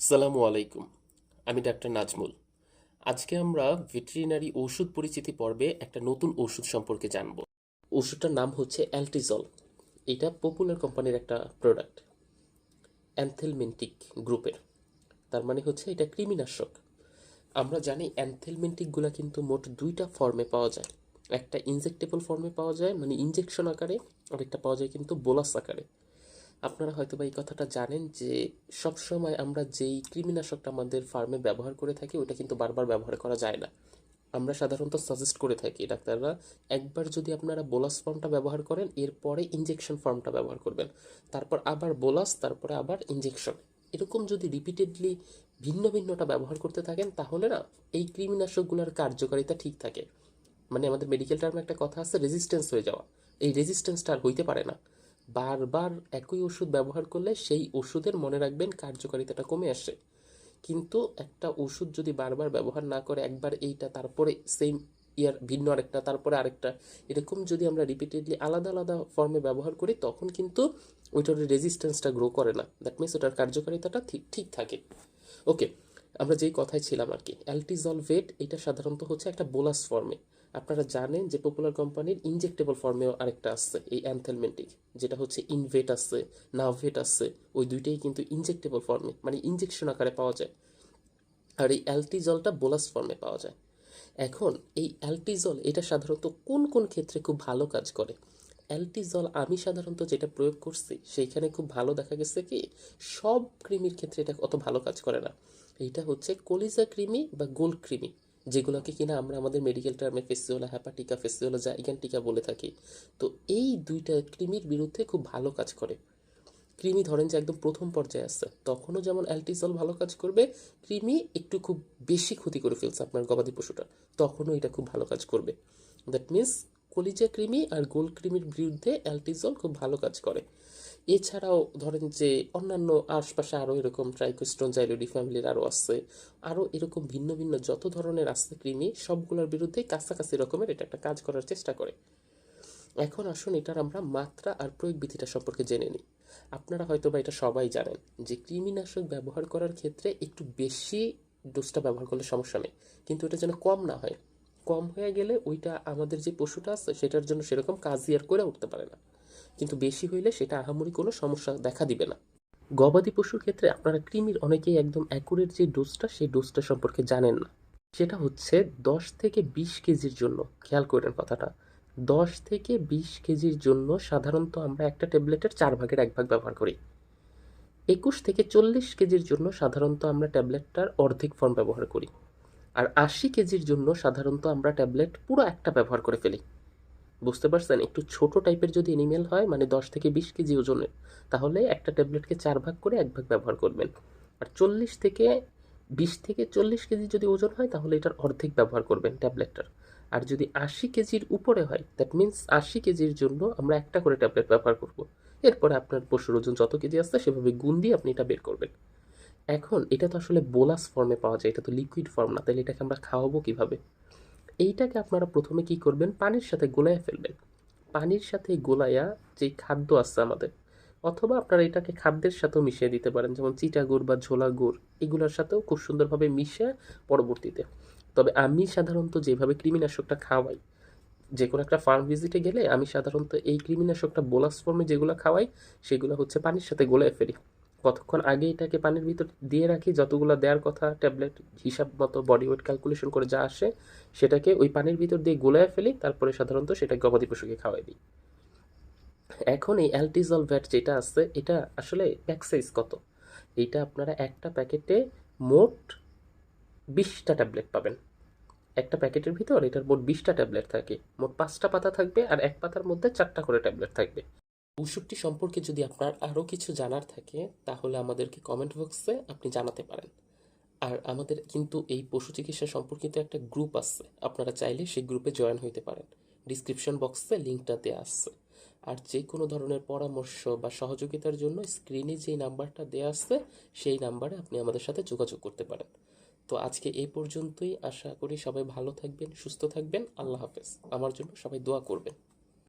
সালামু আলাইকুম। আমি ডাক্তার নাজমুল। আজকে আমরা ভেটেরিনারি ওষুধ পরিচিতি পর্বে একটা নতুন ওষুধ সম্পর্কে জানব। ওষুধটার নাম হচ্ছে অ্যালটিজল। এটা পপুলার কোম্পানির একটা প্রোডাক্ট অ্যানথেলমেন্টিক গ্রুপের। তার মানে হচ্ছে এটা কৃমিনাশক। আমরা জানি অ্যানথেলমেন্টিকগুলো কিন্তু মোট দুইটা ফর্মে পাওয়া যায়। একটা ইনজেক্টেবল ফর্মে পাওয়া যায় মানে ইনজেকশন আকারে, আর একটা পাওয়া যায় কিন্তু বোলাস আকারে। আপনারা হয়তো বা এই কথাটা জানেন যে সব সময় আমরা যেই কৃমিনাশকটা আমাদের ফার্মে ব্যবহার করে থাকি, ওটা কিন্তু বারবার ব্যবহার করা যায় না। আমরা সাধারণত সাজেস্ট করে থাকি ডাক্তাররা, একবার যদি আপনারা বোলাস ফর্মটা ব্যবহার করেন, এরপরে ইনজেকশন ফর্মটা ব্যবহার করবেন। তারপর আবার বোলাস, তারপরে আবার ইনজেকশন এরকম যদি রিপিটেডলি ভিন্ন ভিন্নটা ব্যবহার করতে থাকেন, তাহলে না, এই কৃমিনাশকগুলোর কার্যকারিতা ঠিক থাকে। মানে আমাদের মেডিকেল টার্মে একটা কথা আছে রেজিস্ট্যান্স হয়ে যাওয়া। এই রেজিস্ট্যান্সটা আর হইতে পারে না। বারবার একই ওষুধ ব্যবহার করলে সেই ওষুধের মনে রাখবেন কার্যকারিতাটা কমে আসে। কিন্তু একটা ওষুধ যদি বারবার ব্যবহার না করে একবার এইটা, তারপরে সেম ইয়ার ভিন্ন আরেকটা, তারপরে আরেকটা, এরকম যদি আমরা রিপিটেডলি আলাদা আলাদা ফর্মে ব্যবহার করি, তখন কিন্তু ওইটার রেজিস্ট্যান্সটা গ্রো করে না। দ্যাট মিনস ওটার কার্যকারিতাটা ঠিক ঠিক থাকে। ওকে আমরা যেই কথায় ছিলাম আর কি অ্যালটিজল অ্যালটিজলভেট এটা সাধারণত হচ্ছে একটা বোলাস ফর্মে আপনারা জানেন যে পপুলার কোম্পানির ইনজেক্টেবল ফর্মেও আরেকটা আসছে এই অ্যানথেলমেন্টিক যেটা হচ্ছে ইনভেট আছে নাভেট আছে, ওই দুইটাই কিন্তু ইনজেক্টেবল ফর্মে মানে ইনজেকশন আকারে পাওয়া যায়। আর এই অ্যালটিজলটা বোলাস ফর্মে পাওয়া যায়। এখন এই অ্যালটিজল এটা সাধারণত কোন কোন ক্ষেত্রে খুব ভালো কাজ করে? অ্যালটিজল আমি সাধারণত যেটা প্রয়োগ করছি, সেইখানে খুব ভালো দেখা গেছে কি, সব কৃমির ক্ষেত্রে এটা অত ভালো কাজ করে না। এইটা হচ্ছে কলিজা কৃমি বা গোল কৃমি যেগুলোকে কিনা আমরা আমাদের মেডিকেল টার্মে ফেসিওলা হ্যাপাটিকা ফেসিওলা জাইগান্টিকা বলে থাকি। তো এই দুইটা কৃমির বিরুদ্ধে খুব ভালো কাজ করে। কৃমি ধরেন যে একদম প্রথম পর্যায়ে আসছে তখনও যেমন অ্যালটিজল ভালো কাজ করবে, কৃমি একটু খুব বেশি ক্ষতি করে ফেলছে আপনার গবাদি পশুটা, তখনও এটা খুব ভালো কাজ করবে। দ্যাট মিন্স কলিজা কৃমি আর গোল কৃমির বিরুদ্ধে অ্যালটিজল খুব ভালো কাজ করে। এছাড়াও ধরেন যে অন্যান্য আশপাশে আরও এরকম ট্রাইকোস্টোন জাইলোডি ফ্যামিলির আরও আছে আরও এরকম ভিন্ন ভিন্ন যত ধরনের আছে কৃমি, সবগুলোর বিরুদ্ধে কাছাকাছি রকমের এটা একটা কাজ করার চেষ্টা করে। এখন আসুন এটার আমরা মাত্রা আর প্রয়োগ বিধিটা সম্পর্কে জেনে নিই। আপনারা হয়তো বা এটা সবাই জানেন যে কৃমিনাশক ব্যবহার করার ক্ষেত্রে একটু বেশি ডোজটা ব্যবহার করলে সমস্যা নেই, কিন্তু এটা যেন কম না হয়। কম হয়ে গেলে ওইটা আমাদের যে পশুটা আছে সেটার জন্য সেরকম কাজই আর করে উঠতে পারে না। কিন্তু বেশি হইলে সেটা আহামরি কোনো সমস্যা দেখা দিবে না। গবাদি পশুর ক্ষেত্রে আপনারা কৃমির অনেকেই একদম অ্যাকুরেট যে ডোজটা সেই ডোজটা সম্পর্কে জানেন না। সেটা হচ্ছে দশ থেকে বিশ কেজির জন্য, খেয়াল করেন কথাটা। দশ থেকে বিশ কেজির জন্য সাধারণত আমরা একটা ট্যাবলেটের চার ভাগের এক ভাগ ব্যবহার করি। একুশ থেকে চল্লিশ কেজির জন্য সাধারণত আমরা ট্যাবলেটটার অর্ধেক ফর্ম ব্যবহার করি। আর আশি কেজির জন্য সাধারণত আমরা ট্যাবলেট পুরো একটা ব্যবহার করে ফেলি। বুঝতে পারছেন? একটু ছোট টাইপের যদি এনিমেল হয় মানে দশ থেকে বিশ কেজি ওজনের, তাহলে একটা ট্যাবলেটকে চার ভাগ করে এক ভাগ ব্যবহার করবেন। আর চল্লিশ থেকে বিশ থেকে চল্লিশ কেজি যদি ওজন হয়, তাহলে এটার অর্ধেক ব্যবহার করবেন ট্যাবলেটটার আর যদি আশি কেজির উপরে হয় দ্যাট মিন্স আশি কেজির জন্য আমরা একটা করে ট্যাবলেট ব্যবহার করব। এরপরে আপনার পশুর ওজন যত কেজি আসছে, সেভাবে গুণ দিয়ে আপনি এটা বের করবেন। এখন, এটা তো আসলে বোলাস ফর্মে পাওয়া যায়, এটা তো লিকুইড ফর্ম না তাহলে এটাকে আমরা খাওয়াবো কীভাবে? এইটাকে আপনারা প্রথমে কি করবেন? পানির সাথে গোলায় ফেলবেন। পানির সাথে গোলাইয়া যে খাদ্য আছে আমাদের, অথবা আপনারা এটাকে খাদ্যের সাথেও মিশিয়ে দিতে পারেন, যেমন চিটা গুড় বা ঝোলা গুড় এগুলোর সাথেও খুব সুন্দরভাবে মিশে পরবর্তীতে। তবে আমি সাধারণত যেভাবে কৃমিনাশকটা খাওয়াই যে কোনো একটা ফার্ম ভিজিটে গেলে আমি সাধারণত এই কৃমিনাশকটা বোলাস ফর্মে যেগুলো খাওয়াই, সেগুলো হচ্ছে পানির সাথে গোলায় ফেলি। কতক্ষণ আগে এটাকে পানির ভিতর দিয়ে রাখি, যতগুলো দেওয়ার কথা, ট্যাবলেট, হিসাব মতো বডি ওয়েট ক্যালকুলেশন করে যা আসে, সেটাকে ওই পানির ভিতর দিয়ে গোলায় ফেলি, তারপরে সাধারণত সেটা গবাদি পশুকে খাওয়াই দিই। এখন এই অ্যালটিজল ভ্যাট যেটা আছে, এটা আসলে প্যাক সাইজ কত? এইটা আপনারা একটা প্যাকেটে মোট বিশটা ট্যাবলেট পাবেন। একটা প্যাকেটের ভিতর এটার মোট বিশটা ট্যাবলেট থাকে। মোট পাঁচটা পাতা থাকবে আর এক পাতার মধ্যে চারটা করে ট্যাবলেট থাকবে। ওষুধটি সম্পর্কে যদি আপনার আরও কিছু জানার থাকে, তাহলে আমাদেরকে কমেন্ট বক্সে আপনি জানাতে পারেন। আর আমাদের কিন্তু এই পশু চিকিৎসা সম্পর্কিত একটা গ্রুপ আছে, আপনারা চাইলে সেই গ্রুপে জয়েন হইতে পারেন। ডিসক্রিপশন বক্সে লিঙ্কটা দেওয়া আছে। আর যে কোনো ধরনের পরামর্শ বা সহযোগিতার জন্য স্ক্রিনে যেই নাম্বারটা দেওয়া আছে, সেই নাম্বারে আপনি আমাদের সাথে যোগাযোগ করতে পারেন। তো আজকে এই পর্যন্তই। আশা করি সবাই ভালো থাকবেন, সুস্থ থাকবেন। আল্লাহ হাফেজ। আমার জন্য সবাই দোয়া করবেন।